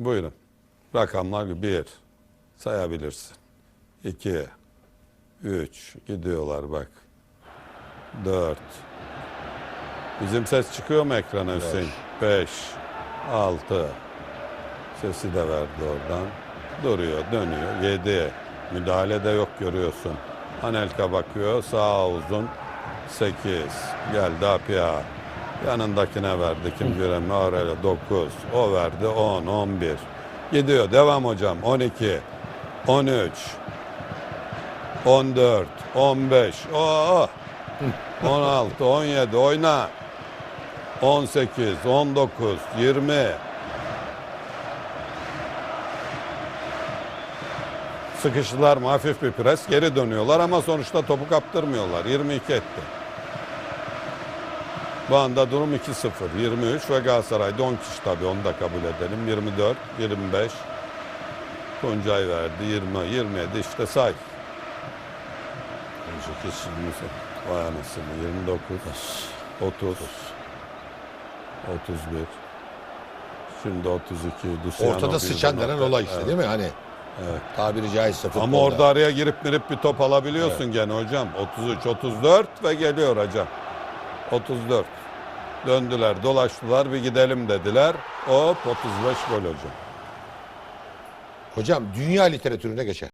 Buyurun. Rakamlar bir. Sayabilirsin. İki. Üç. Gidiyorlar bak. Dört. Bizim ses çıkıyor mu ekrana Hüseyin? Beş. Altı. Sesi de verdi oradan. Duruyor, dönüyor. Yedi. Müdahale de yok görüyorsun. Anelka bakıyor. Sağ uzun. Sekiz. Geldi Apia. Yanındakine verdi. Kim göremiyor. Aurelio. Dokuz. O verdi. On. On bir. Gidiyor. Devam hocam. On iki. On üç. On dört. On beş. Oh. 16, 17 oyna. 18, 19, 20. Sıkıştılar mı hafif bir pres geri dönüyorlar ama sonuçta topu kaptırmıyorlar. 22 etti. Bu anda durum 2-0. 23 ve Galatasaray'da 10 kişi tabii onu da kabul edelim. 24, 25. Tuncay verdi 20, 27 işte say. 28, 28. Vay anasını 29, 30, 31. Şimdi 32. Luciano Ortada sıçan denen olay işte Evet. değil mi? Hani Evet. tabiri caizse futbolda. Ama orada araya girip mirip bir top alabiliyorsun gene hocam. 33, 34 ve geliyor hocam. 34. Döndüler, dolaştılar, bir gidelim dediler. Hop 35 gol hocam. Hocam dünya literatürüne geçer.